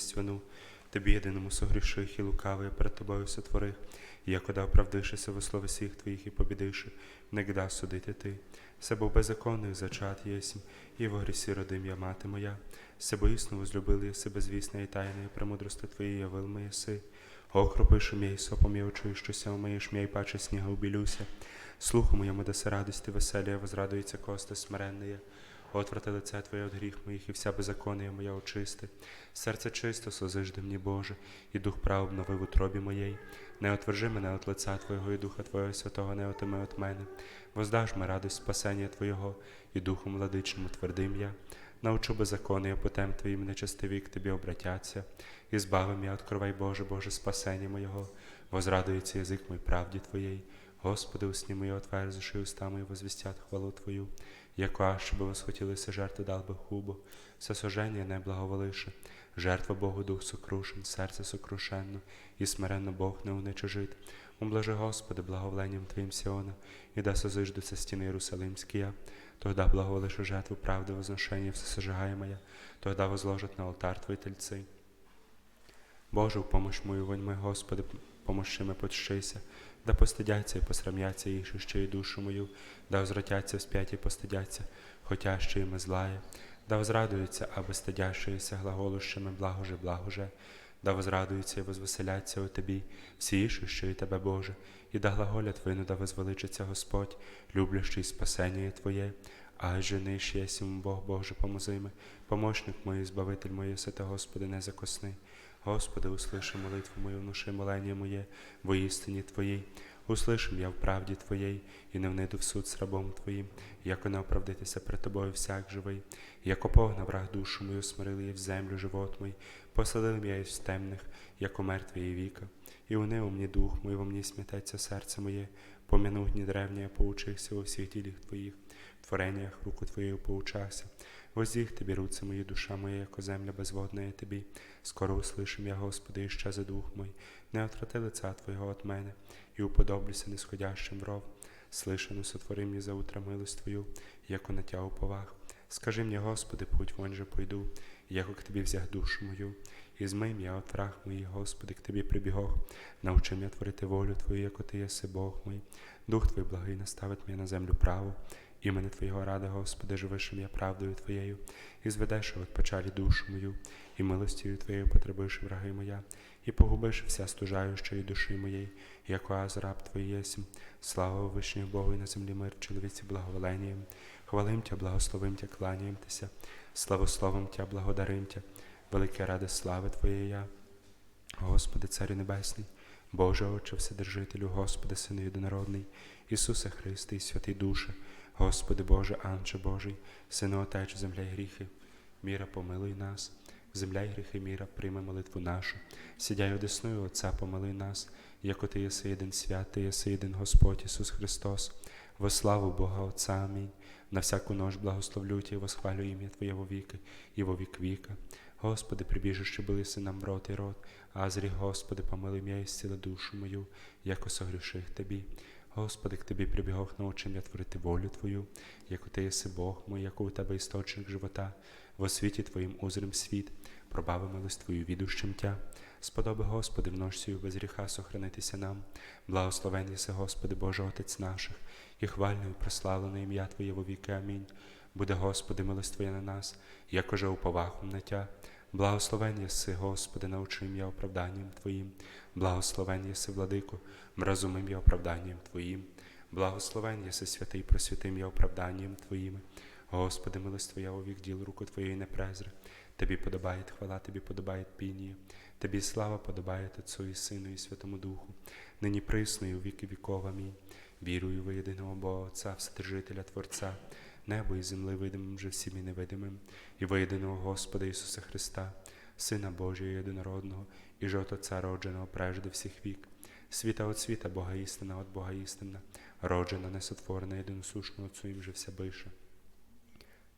свину, тобі єдиному согріших і лукавий перед тобою сотворих, і якода оправдишися во слові всіх твоїх і побідиши, негда судити ти. Се був беззаконних зачат єсмь, і во грісі родим я мати моя. Себо існо возлюбили єси безвісне і тайне, і премудрости твої явил ми єси. Окропишу мій сопом я очую, щося умиєш мій, паче сніга убілюся. Слуху моєму даси радості веселія, возрадується кости смиренне. Отврати лице Твоє від гріх моїх, і вся беззаконія моя очисти. Серце чисто созижди мені, Боже, і дух прав обнови в утробі моєї. Не отвержи мене від лиця Твого і Духа Твого Святого, не отими від мене. Воздаж ми радость спасення Твого, і Духом владичному твердим я. Научу беззаконня потем Твоїм нечестиві к Тобі обратяться. І збави м'я, откровай Боже, Боже, спасення моєго. Возрадується язик мой правді Твоєї. Господи, усні мої отверзиши уста мої возвістять хвалу Твою. Яка, щоб восхотілися жертви дал би хубо, все сожження не благоволише, жертва Богу дух сокрушен, серце сокрушенно, і смиренно Бог не уничижит. Умблажи, Господи, благоволенням Твоїм Сіона, і да созиждуться стіни Єрусалимські тогда благоволиш жертву правди, возношення, все сожигає моя, тогда возложат на алтар Твої тельці. Боже, в помощь мою вонь Господи, помощи ми подщися, да постидяться і посрамляться їх, що і душу мою, да возвратяться вспять і постидяться, хотяще іми злає, да возрадуються, аби стидящиеся глаголущими благоже, благоже, да возрадуються і возвеселяться у Тобі, всі що і Тебе, Боже, і да глаголять вину, да возвеличиться Господь, люблящий спасення Твоє, а жениш єсім Бог Боже, помози ми, помощник мій, збавитель моє, святе Господи, не закосни. Господи, услыши молитву мою, внуши молення моє во істині Твоїй. Услышим я в правді Твоєї, і не вниду в суд з рабом Твоїм, яко не оправдитися пред Тобою всяк живий, яко погнав враг душу мою, смирили я в землю живот мій, поселив я із темних, яко мертві віка, і унив мені дух мій, во мені смітеться серце моє, помянув дні древні, я поучився у всіх ділях Твоїх, в твореннях руку Твоєю поучався. Воздіг тобі руце мої, душа моя, яко земля безводна є тобі. Скоро услышим я, Господи, і ще за дух мой. Не отрати лиця Твого от мене, і уподоблюся нисходящим в ров. Слышано, сотвори мені за утро милость Твою, яко на тя уповах. Скажи мені, Господи, путь вон же пойду, яко к Тобі взяг душу мою. І змий я от враг моїх, Господи, к Тобі прибігох. Научи мене творити волю Твою, яко Ти єси Бог мій. Дух Твій благий наставить мене на землю праву. Імене Твоєго ради, Господи, живишим я правдою Твоєю, і зведеш від печалі душу мою, і милостію Твоєю потребуєш враги моя, і погубиш вся стужаючої душі моєї, як оаз раб Твій єсмь. Слава вишніх Богу і на землі мир, чоловіці благоволенням. Хвалим Тя, благословим Тя, кланяєм Тися, славословим Тя, благодарим Тя, велике ради слави Твоєї я. Господи, Царю Небесний, Боже Отче, Вседержителю, Господи, Сину Єдинородний, Ісусе Христе і Святий Душе, Господи Боже, Анче Божий, Сину Отеч, земля й гріхи, міра помилуй нас, земля й гріхи, міра, прийми молитву нашу, сідяй одесною Отця, помилуй нас, яко Ти єси єдин свят, Ти єси єдин Господь Ісус Христос, во славу Бога Отця, Амінь. На всяку нож благословлю Тя і восхвалю ім'я Твоє во віки і во вік віка. Господи, прибіжище були нам рот і рот, а зрі, Господи, помилуй м'я і зціли душу мою, яко согріших Тобі. Господи, к Тобі прибігох научим я творити волю Твою, яко Ти єси Бог мой, яко у Тебе істочник живота, во світі Твоїм узрим світ, пробави милость Твою відущим Тя. Сподоби, Господи, в ночцю без гріха сохранитися нам. Благословен єси, Господи, Боже Отець наших, і хвальне і прославлене ім'я Твоє во віки. Амінь. Буде, Господи, милость Твоя на нас, якоже уповахом на Тя. Благословен єси, Господи, научи ім'я оправданням Твоїм. Благословен єси, владико, розумим я оправданням Твоїм. Благословен єси, святий, просвятим я оправданням Твоїм. Господи, милость Твоя вік діл руку Твоєї не презре. Тобі подобає хвала, Тобі подобає пінія. Тобі слава подобає Отцу і Сину і Святому Духу, нині присно і у віки віков. Амінь. Вірую в єдиного Бога Отця, Вседержителя Творця, небо і земли видимим вже всім і невидимим, і во єдиного Господа Ісуса Христа, Сина Божого єдинородного, і же Отця родженого прежде всіх вік, світа от світа, Бога істина от Бога істина, роджена, несотворена, єдиносушна Отцу їм же вся бише.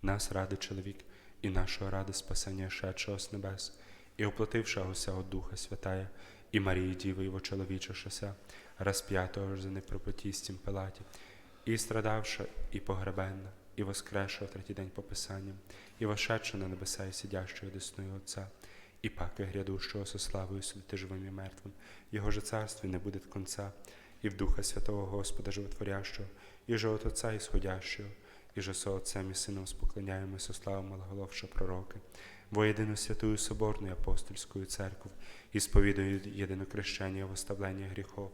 Нас ради чоловік, і нашого ради спасення шедшого з небес, і оплатившогося от Духа Святая, і Марії Діви Його чоловічошася, розп'ятого ж за непропотістім пилаті, і страдавша, і погребенна, і воскресша в третій день по Писанням, і вошедша на небеса, і сидящою десною Отця, і паки грядущого со славою судити живим і мертвим. Його же царстві не буде конца, і в Духа Святого Господа Животворящого, і же от Отця Ісходящого, і же со Отцем і Сином споклоняємося славу малоголовша пророки, во єдину святую Соборну і апостольську церкву, і сповідую єдине крещення в оставлення гріхов,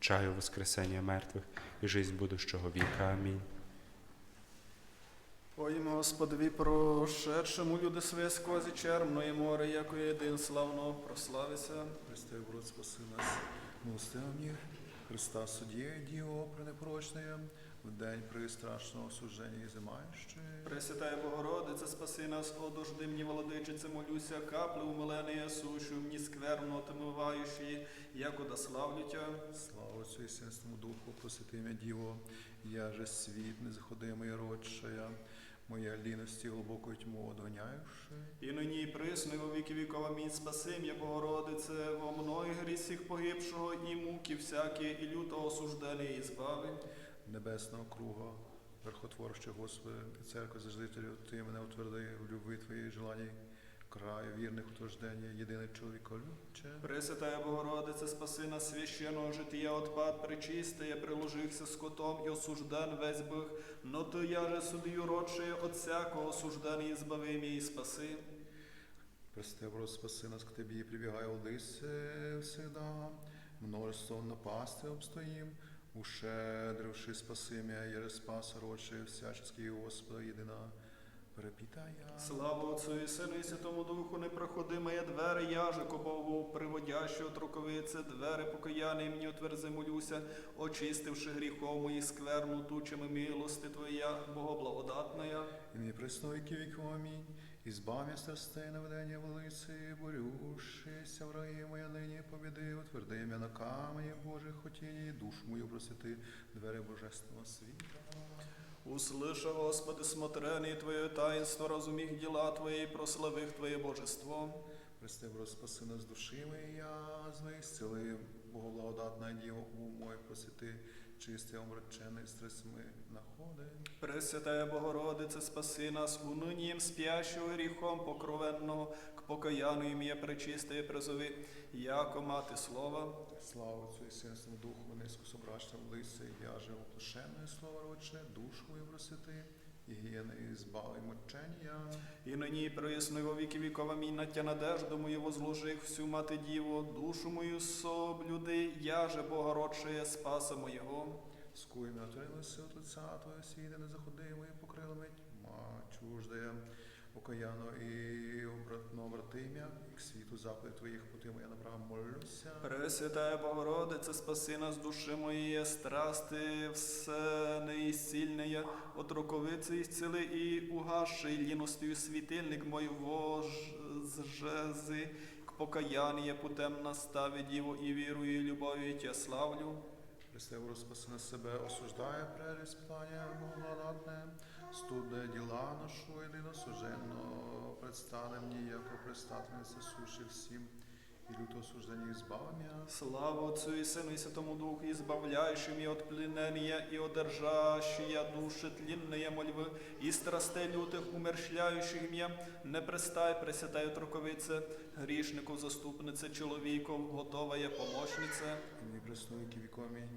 чаю воскресення мертвих і жизнь будущого віка. Амінь. Поїмо Господові прошедшому люди своє сквозі червної море, яко єдин славно прославися. Христе, брод, спаси нас, милости мені, Христа суддє, Діво пренепорочне, в день при страшного суждення і зимаючи. Пресвятая Богородице, спаси нас, о дождимні володичице, молюся, каплю умилене сушу, мені скверно отмиваючи, яко да славлю Тя. Слава Отцю і Синському Духу, ім'я Діво, я же світ незаходимий родшая, моя ліності глибокою тьму одгоняюши. І нині і присни во віки вікова мій спаси я Богородице, во мною грісіх погибшого, і муки всякі, і лютого осуждення, і збави. Небесного круга, верхотворче Господи, і церкви зажителю, Ти мене утверди в любви Твоїй желаній, краю вірних утверждення, єдине чоловіко любче. Пресвятая Богородице, спаси нас священного життя отпад причистия, приложихся скотом і осужден весь бих, но то я же суддю родшее от всякого осужден і збави мій спаси. Прости, Бро, спаси нас к Тобі, прибігай Одисе всегда, множеством напасти обстоїм, ушедривши спаси мя, єре спас роче, всяческий Господа єдина. Слава Отцю і Сину і Святому Духу, непроходимає двері, яже ко Богу, приводящого троковице, двері покаяний мені отверзи молюся, очистивши гріхов мої скверну тучами милости Твоя, Богоблагодатная. І мені пресновики віков, амінь. Ізбав я страстей наведення велиці, борюшися враги моя нині побіди, утверди мя на камені Божих хотінні, душу мою просити, двері божественного світа. Услыша, Господи, смотрение Твое таинство, разумих дела Твои, прославих Твое божество. Христе, спаси нас душі мої язви, зціли Боговлагодатна Діво, ум мой просити, чистий омрачений стресми находи. Пресвятая Богородице, спаси нас, унынием спящего гріхом покровенного, к покаянию ім'я пречистої призови, яко мати слова. Слава Отцю і Синському Духу, низько собрачна в я же оплошене слово рочне, душу мою просити, і гієни і збави мочення. І нині присно во віки вікова мій на тя надежду мою возложих всю мати діво, душу мою соблюди, я же Бога Богородшее спаса моєго. Скуй мене отворилися от лиця Твоє сіде, не заходи мої покрилами тьма чуждая, окаяно і обратно к світу заповідь Твоїх пути моя направо молюся. Пресвятая Богородице, спаси нас, души мої, страсти, все неісцільне, от роковиці ісцели і угаши, ліностью світильник мой вожжези, к покаяние путем настави діво і вірую, і любов'ю Тя славлю. Христе, розпаси на себе, осуждає прелість плання благодатне, студе діла нашу єдино суженно, предстане мені, яко предстательниця суші всім, і люто осуждені і збавлення. Слава Отцу и Сыну и Святому Духу, избавляющим и от пленения, и одержащие души тлинные мольвы, и страстей лютых, умерщвляющих меня, не пристай, пресвятая троковице, грішнику заступнице, чоловіков, готова є помощниця. І мій пресновики вікомі,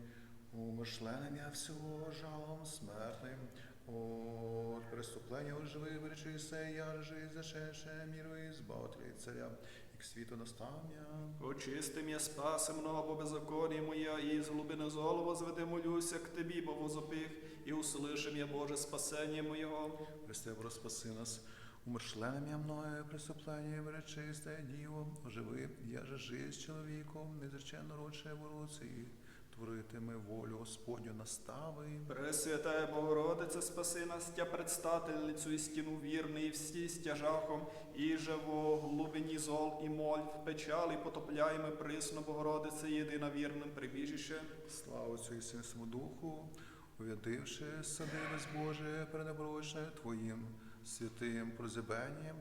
умершленим я всього жалом смертним, от преступлення оживи виречися, я же зашеше міру і збавителя царя, і к світу наставня. Очисти м'я, спаси много по беззаконні моя, і з глибини золу возведи молюся к Тебі, бо возопих, і услыши м'я, Боже, спасення моєго. Христе, спаси нас, умершленим я мною преступлення виречисте діво, оживи, я же жизнь чоловіком, незреченно родше вороці, творитиме волю Господню настави. Пресвятая Богородице, спаси нас, тя предстательницю і стіну вірний, і всі стяжахом, і же во глубині зол і моль, в печалі потопляємо присно, Богородице, єдина вірним прибіжище. Слава Отцю і Синському Духу, увядивши сади безбоже, перенеборочне Твоїм святим прозябенням,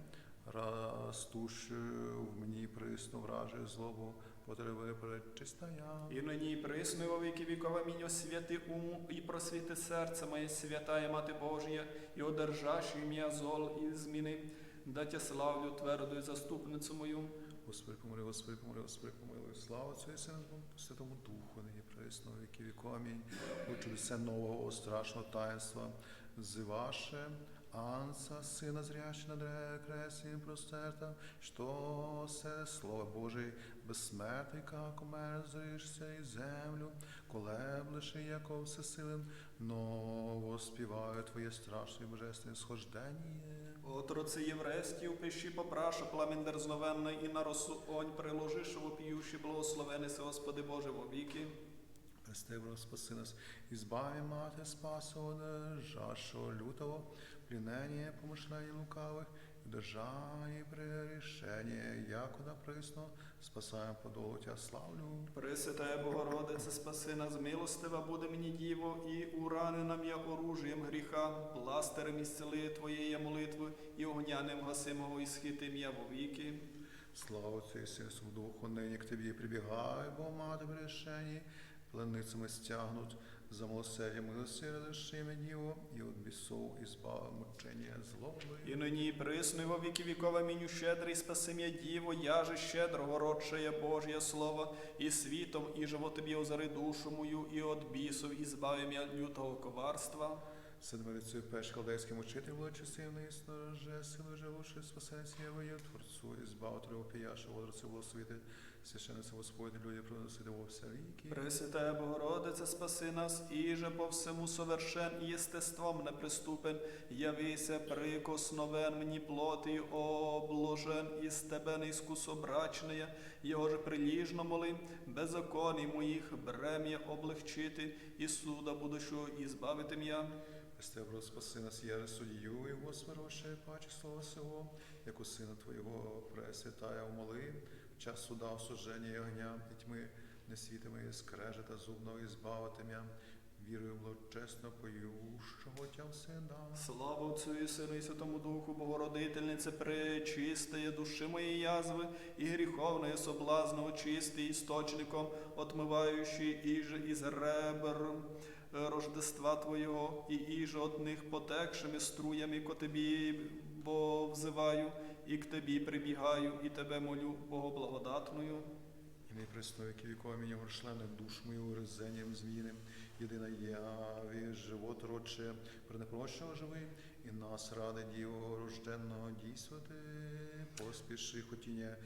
растуш в мені присно враже злобу, потреби пречистая. І нині і присно, і во віки вікова мінь освяти уму, і просвіти серце моє, святая Мати Божія, і одержаш ім'я зол і зміни, да тя славлю твердою заступницю мою, Господи, помилуй, Господи, помилуй, Господи, помилуй. Слава і Сину, Святому Духу, нині присно, віки. Амінь. Хочу все нового страшного таїнства, зиваше, Анса, сина зрящий на древо кресті простерта, що се Слово Божий безсмертний, как умер, зришся і землю, колеблеши, яко всесилен, но воспіваю Твоє страшне і божественне схождення. Отроці єврейські упиші попраша пламен дерзновенний і на росу онь приложиш вопіющий благословений се Господи Боже вовіки. Христе, спаси нас, избави, Мати, спаса от жашого лютого, пленения, помышления лукавых, и держай прегрешение, якуда присно, спасаем подолу Тя славлю. Пресвятая Богородице, спаси нас, милостива буде мені діво, і урани нам я оружієм гріха, пластирем ісцели Твоєї молитви, і огняним гасимого і схитим я вовіки. Слава Отцю Сину, Духу, нині к Тобі прибігай, бо мати прегрешені, пленницями стягнуть, за милосердя милості разрешиме Діво, і от бісов і збав мучення злоби. І нині присно, і во віки вікова міню щедрий, спаси м'я діво, я же щедрого родшеє Божє Слово, і світом, і живо тобі озари душу мою, і от бісов, і збави м'я лютого коварства. Седмирицею пеш халдейським учитель благочестивний, стороже, сили живуши, спасеться Євою, Творцу, і збавителю опіяша, водорцю благословитель, священниця Господь, люди приносити во все віки. Пресвятая Богородице, спаси нас, і же по всему совершен і єстеством неприступен, явися прикосновен мені плоти обложен, із тебе неіскусобрачне, його же приліжно моли, беззаконій моїх брем'я облегчити, і суда будущого і збавити м'я. Христе, бро, спаси нас, яре суддю, і Господи, паче слова сего, як у Сина Твоєго пресвятая умоли, час суда осуждення і огня, і тьми, не світами і скрежета зубного і збавити м'я, вірою благочесно поющого Тя все дам. Слава Отцю і Сину і Святому Духу, Богородительнице, пречистає душі моєї язви, і гріховної соблазну очисти істочником, отмиваючи іже із ребер е, рождества Твоєго, і іже от них потекшими струями, ко Тобі, бо взиваю, і к Тобі прибігаю, і Тебе молю, Богоблагодатною. І не присно, які вікова мені горшлене душ мою резенням зміним, єдина яві, живот родче, пренепрощого живи, і нас ради Діво рожденного дійствувати, поспіши хотіння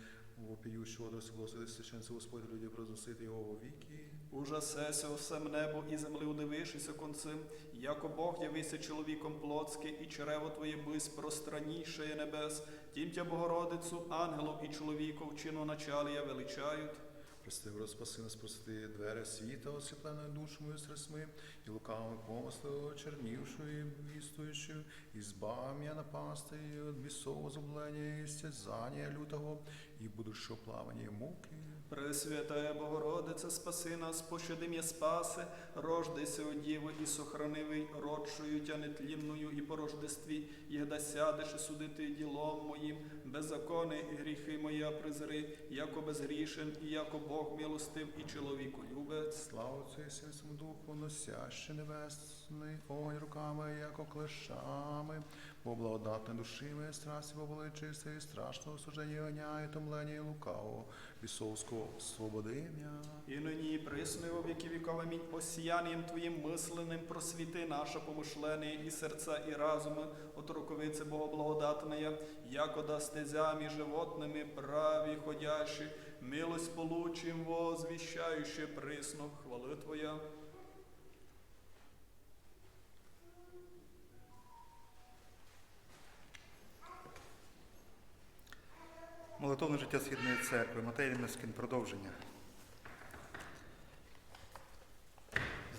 вопіючого до согласити священця Господь люди произносити його во віки. Ужасеся всем небо і земли удивишися концем, яко Бог явися чоловіком плотське, і черево Твоє бись пространніше небес, тім тя Богородицю, ангелов і чоловіков чину началія величають. Прости, розпаси нас, прости двері світа, освітленою душою стресми, і лукавими помисли чернівшою, вістуючою, і збавим я напасти, і від бісового зублення, і стязання лютого, і будучого плавання і муки. Пресвятая Богородице, спаси нас, пощади м'я спаси, рождайся у Діви і сохранивий, родшою тя нетлінною і по рождестві, єгда сядеш і судити ділом моїм, беззакони і гріхи моя призри, яко безгрішен, і яко Бог милостив і чоловіку любець. Слава і Святому Духу, носяще небесний, огонь руками, яко клешами, бо благодатне душими, страсті поболи чисте і страшного суження огня, і томлення, і лукавого, бісовського свободим'я. І нині і присно, і во віки вікова мінь осіянням Твоїм мисленим просвіти наше помишлення і серця, і разуми, от руковиці Богоблагодатная, якода стезями животними праві ходящі, милость получим, возвіщаючи присно, хвали Твоя. Молитовне життя Східної церкви, Матей Ремескін, продовження.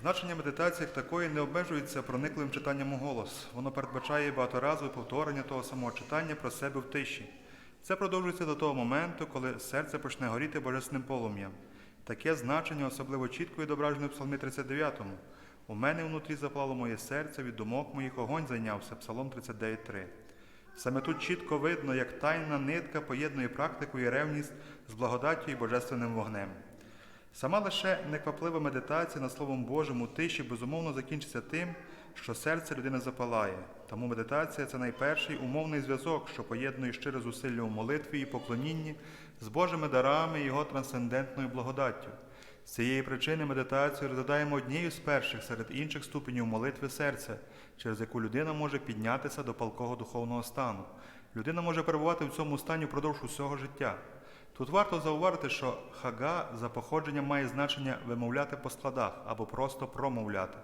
Значення медитації як такої не обмежується проникливим читанням у голос. Воно передбачає багаторазове повторення того самого читання про себе в тиші. Це продовжується до того моменту, коли серце почне горіти божественним полум'ям. Таке значення особливо чітко відображено в Псалмі 39. У мене внутрі запалало моє серце, від думок моїх огонь зайнявся. Псалом 39.3. Саме тут чітко видно, як тайна нитка поєднує практику і ревність з благодаттю і божественним вогнем. Сама лише некваплива медитація над Словом Божим у тиші безумовно закінчиться тим, що серце людини запалає. Тому медитація це найперший умовний зв'язок, що поєднує щире зусилля у молитві і поклонінні з Божими дарами і його трансцендентною благодаттю. З цієї причини медитацію розглядаємо однією з перших серед інших ступенів молитви серця, через яку людина може піднятися до палкого духовного стану. Людина може перебувати в цьому стані впродовж усього життя. Тут варто зауважити, що хага за походженням має значення вимовляти по складах або просто промовляти.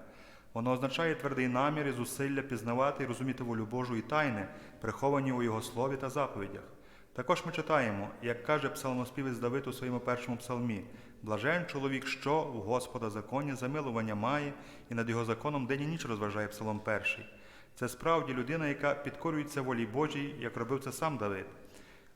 Воно означає твердий намір і зусилля пізнавати і розуміти волю Божу і тайни, приховані у Його слові та заповідях. Також ми читаємо, як каже псалмоспівець Давид у своєму першому псалмі: Блажен чоловік, що у Господа законі замилування має, і над його законом день і ніч розважає псалом перший. Це справді людина, яка підкорюється волі Божій, як робив це сам Давид.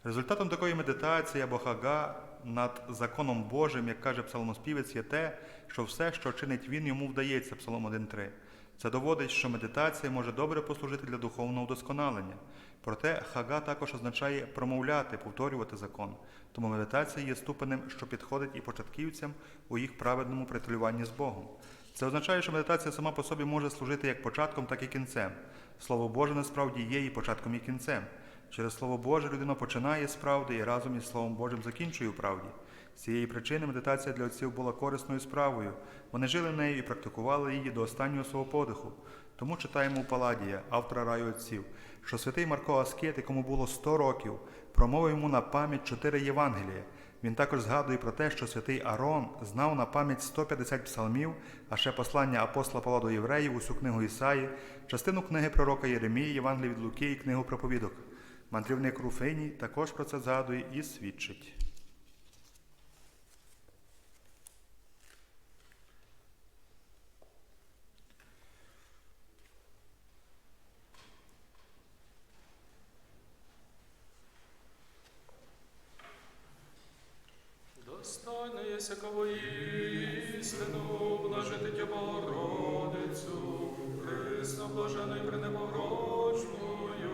Результатом такої медитації або хага над законом Божим, як каже псалмоспівець, є те, що все, що чинить він, йому вдається, Псалом 1.3. Це доводить, що медитація може добре послужити для духовного вдосконалення. Проте хага також означає промовляти, повторювати закон. Тому медитація є ступенем, що підходить і початківцям у їх праведному притулюванні з Богом. Це означає, що медитація сама по собі може служити як початком, так і кінцем. Слово Боже насправді є і початком, і кінцем. Через Слово Боже людина починає з правди і разом із Словом Божим закінчує у правді. З цієї причини медитація для отців була корисною справою. Вони жили нею і практикували її до останнього свого подиху. Тому читаємо у Паладія, автора раю отців, що святий Марко Аскет, якому було 100 років, промовив йому на пам'ять чотири Євангелія. Він також згадує про те, що святий Арон знав на пам'ять 150 псалмів, а ще послання апостола Павла до євреїв, усю книгу Ісаї, частину книги пророка Єремії, Євангелії від Луки і книгу проповідок. Мандрівник Руфині також про це згадує і свідчить. Всякого істину, блажити тя Богородицю, Хрисно блаженою пренепорочною,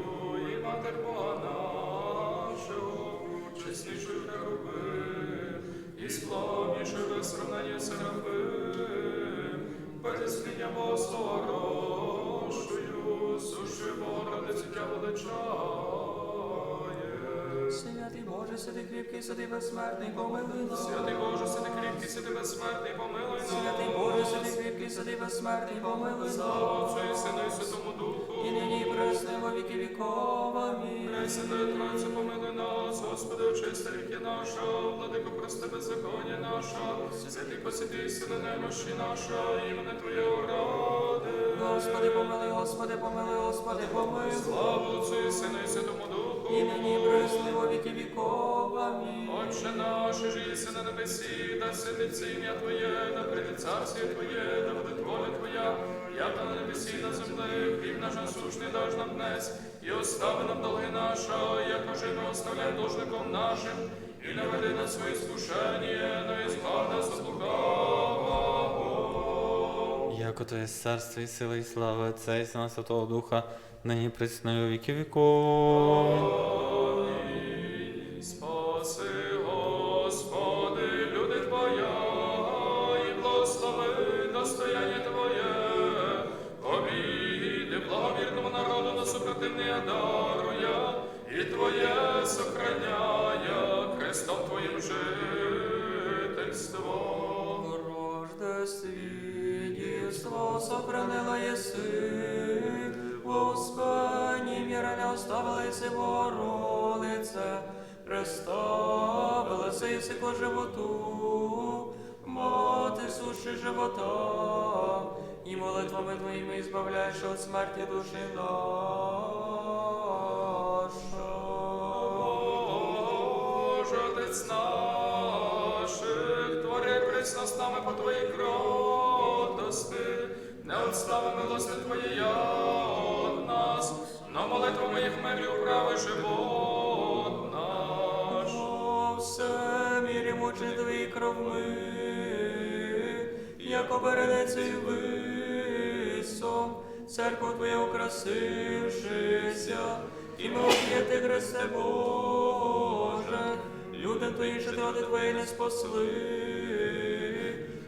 і Матер Бога нашого, чеснішою херувим, і славнішою без сравнення серафим, переслідня Богословорожою, сушою Богородицю тя величає. Боже, святий кріпкий, святий безсмертний, помилуй нас. Святий Боже, святий кріпкий, святий безсмертний, помилуй нас. Святий Боже, святий кріпкий, святий безсмертний, помилуй нас. Слава Отцю і Сину і Святому Духу. І нині і во віки віков. Амінь. Пресвятая Тройця, помилуй нас, Господи, очисти ріки наша, владико, прости беззаконня наша, святий посвятий сили немощі наша, імени Твоє ради. Господи, помилуй, Господи, помилуй, Господи, помилуй. Слава Отцю і Сину і Святому Духу. І нині і віки віков. Отче наш, же на небесі, да сидиться ім'я Твоє, да прийде царствіє Твоє, да буде воля Твоя, як на небесі на землі, хліб наш насущний даж нам днес, і остави нам долги наша, як уже ми оставляємо должником нашим, і не нас своє скушення, Яко то є царство і сила, і слава Отця і Сина Святого Духа, нині присною віки віков. По животу, мати суші живота, і молитвами Твоїми збавляєш від смерті душі наша. Боже, Отець наших, твори присно по Твоїй кротости, не отстави милости Твоєї от нас, но молитва моїх мирі управи живот ми, як обернеться і висом, церква Твоя украсившися, і ми об'єти Христе Боже, людям твої жити, Твої не спасли,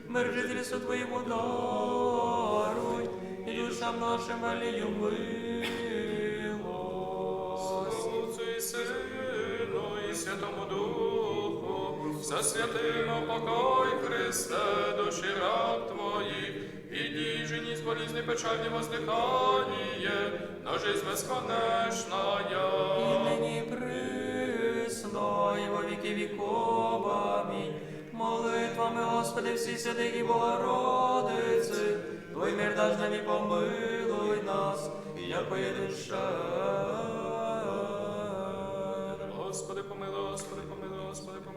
мир жительство Твоєму ударуй, і душам нашим алію милость. І Сину, і Святому Духу, за святим покой Христе, душі раб Твоїх, і діжені з болізни печальні воздихання, на жизнь безконечная. І нині присно, і во віки віков. Амінь. Молитвами, Господи, всі святих і Богородиці, Твой мир даж нам і помилуй нас, як поєдин Господи, помилуй, Господи, помилуй, Господи, помилуй,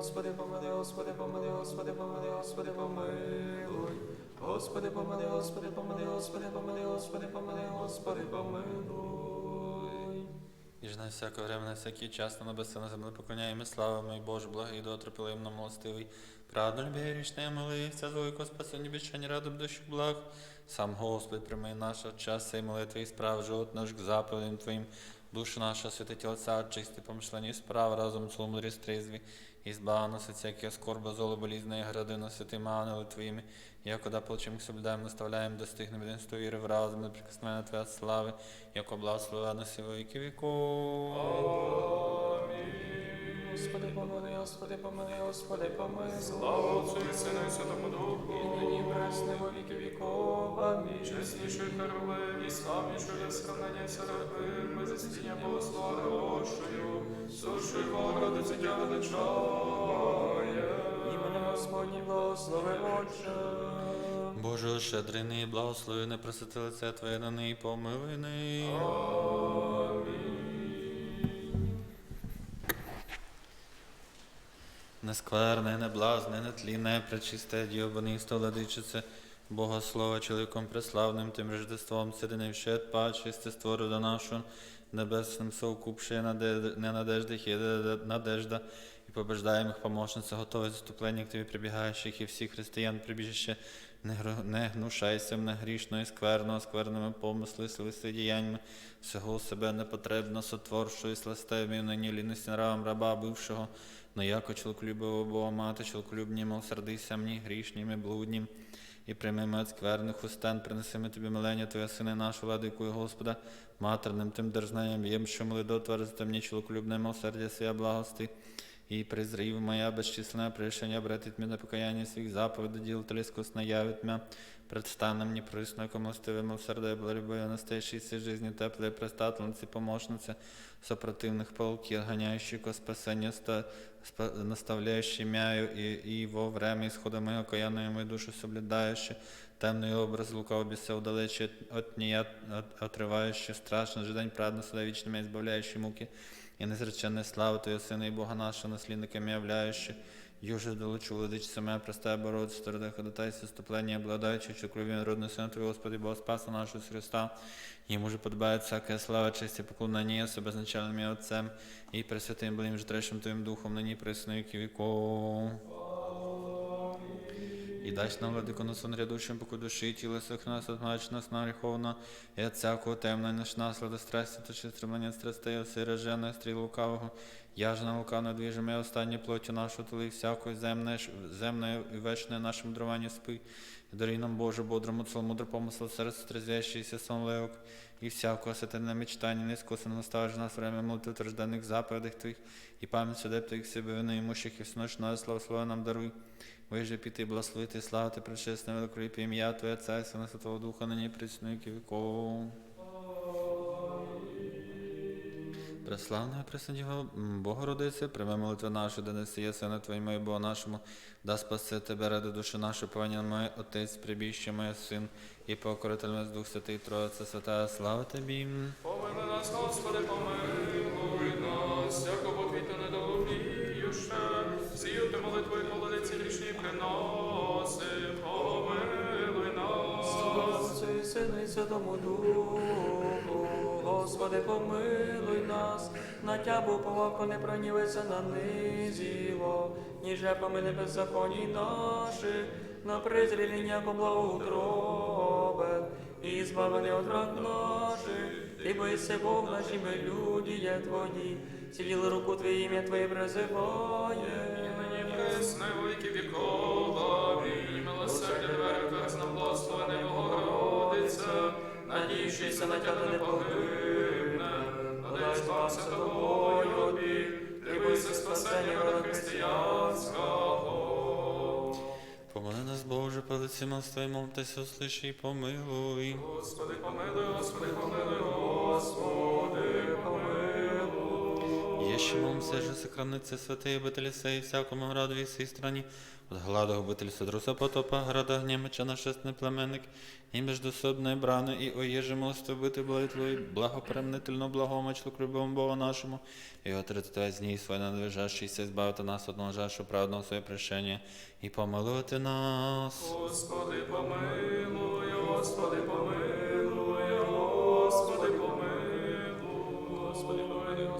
Господи, помилуй, Господи, помилуй, Господи, помилуй, Господи, помилуй. Господи, помилуй, Господи, помилуй, Господи, помилуй, Господи, помилуй, Господи, помилуй. І ж на всяке время, на всякий час, на небеси, на землю поклоняємо слава мій Боже, благий, дотрапилим нам милостивий. Правду любі річне молився, за велико спасення бічання радом дощу благ. Сам Господь, прийми наша час і молитви і справ, живот наш к заповідям Твоїм. Душу наша, святить Отця, чисті помишлення і справ, разом з мудрі стризві. І збав нас від всяких скорба, золо, болізної гради, на святими ангели Твоїми. Якода плачем к соблюдаем, наставляем, достигнем единства віри в разум, неприкосновенна Твоя слави, яко благословена на сі віки віков. Господи, помилуй, Господи, помилуй, Господи, помилуй. Слава Отцю і Сину і Святому Духу. І нині пресне во віки віков. Амінь. Чесніший Херовим і славніший сконання Серафим, без істіння Богословощою, суши Дя величає. Іменем Господнім благослови Отче. Боже, щедрий, благослови, не просити лице Твоє на неї, помилуй. Нескверне, неблазне, нетлінне, пречисте, владичице, Бога Слова, чоловіком преславним, тим рождеством, сидинивши от паче, естество рода нашу, небесним совкупшие не надеждах, надежда, і побеждаємо їх помощниця, готове заступлення к Тобі прибігаючих і всіх християн прибіжище, не, гнушайся мене грішного і скверного, скверними помисли, слиси діяннями, всього себе непотребно сотворшу і сластеві, нині лінності нравом раба бившого, но яко чоловіколюбивого Бога мати, чоловіколюбні, милосердися мені, грішнім і блуднім, і прийми ми від скверних устен, принесемо тобі милення Твоя сини нашу владику і Господа, матерним тим держнеєм, їм, що мили дотверзити мені чоловіколюбне милосердя своя благости, і призрів моя безчисленне прирішення братить мене покаяння своїх заповідей, діл трискусно явить мя, предстане мені присно, яко милостиве милосердя, благолюбою настающей всей жизни, теплые предстательницы, помощницы, сопротивных полки, гоняющих ко спасению, ста- спа- наставляющий мяю и, и во время исхода моего окаянную мою душу соблюдающий, темный образ лукаво беса удалече от, от нея, от, отрывающий страшно ожидань праведно суда вечно меня избавляющий муки, и незреченной славы Твоего Сына и Бога нашего, наследниками являющий, Юже долучу владичица моя простая Богородица, сторода ходатайся, ступление, обладающий, что кровью народный Сын Твой, Господи, Бог Спаса нашего Христа, Ему же подобает всякая слава, честь и поклонение с обозначальным Отцем и Пресвятым Благим Житрейшим Твоим Духом, ныне и пресно И дасть нам, владыку, на сон рядущим, поку души и тіла сих нас, отмач нас на греховно, и от всякого темна, наш нас, страсти, то чи стремлення страстей, оси рожене, стріл лукавого, я же на лука лукавно движиме останнє плоті нашу, тули всякої земне, земне і вечне нашому даруванню спи. І даруй нам, Боже, бодрому, целомудро помысл, сердце трезвящийся сон леок, и всякого сатана мечтания, неискусно ставишь нас время молитв утвержденных заповедях Твоих, и память судеб Твоих себе винуемущих, и всеночь нас, слава, слава нам даруй. Вижи піти, благословити, славити, пречесне, великоліпі ім'я Твоє, Царство, Святого Духа, нині и віков. Преславна Преснодіва Богородице, прийми молитву нашу, де несіє Сина Твоїм і Бога нашому, да спаси Тебе ради душі нашу, повинен моє Отець, прибіще моє Син, і покоритель нас Дух Святий Троїця Свята, слава Тобі. Помилуй нас, Господи, помилуй нас, яко Богвіто недолюбіюше, зію ти молитвою молодиці грішні приноси, помилуй нас. Отцю і Сину і Святому Духу, Господи, помилуй нас, на тябу повако не пронівися на низіво, ніже помини беззаконій наших, на презрілі няко благоутробен, і збавлений от враг наших, ти боїшся Бог наш, і ми люди є твої, сиділи руку Твоє ім'я Твоє призиває. Пресне во віки віков, амінь. Милосердя дверка, нам благословене Богородиця, Надіючися на тягне не погибне, подай Святого тобою дивися спасення рода християнського. Помоли нас, Боже, по лиці Твоєму, Тася услиши і помилуй. Господи, помилуй, Господи, помилуй, Господи, помилуй. Єще молимся, же сохраниться святые обители сей, всякому граду і всій страні, от гладу обитель Содруса потопа, града гнємича нашесний племенник, і междусобної брани, і оєже милостив бити благи Твої, благопремнительно благомочлу любому Богу нашому, і отрити з ній своє надвижащийся, збавити нас од ножашу праведного своє прещення, і помилувати нас. Господи, помилуй, Господи, помилуй,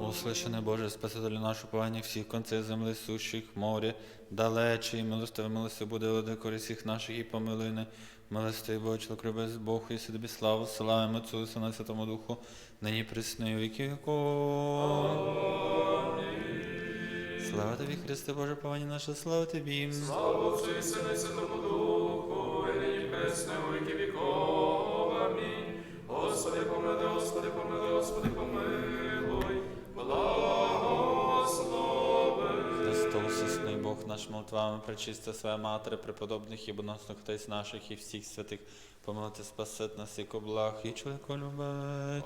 Услышане Боже, Спасителю нашу повання всіх конців земли сущих, моря, далечі, і милостиве милости буде владико всіх наших і помилуй не. Милостивий Боже, чоловік без Богу, і тобі славу, славимо Отцу і Сину Святому Духу, нині присно і віки віков. Слава тобі, Христе Боже, повання наша, слава тобі. Слава Отцю і Сину і Святому Духу, і нині пресне наш молитвами, пречиста своя матері, преподобних і боносних отець наших і всіх святих, помилити спасет нас, як облах, і чоловіко любець.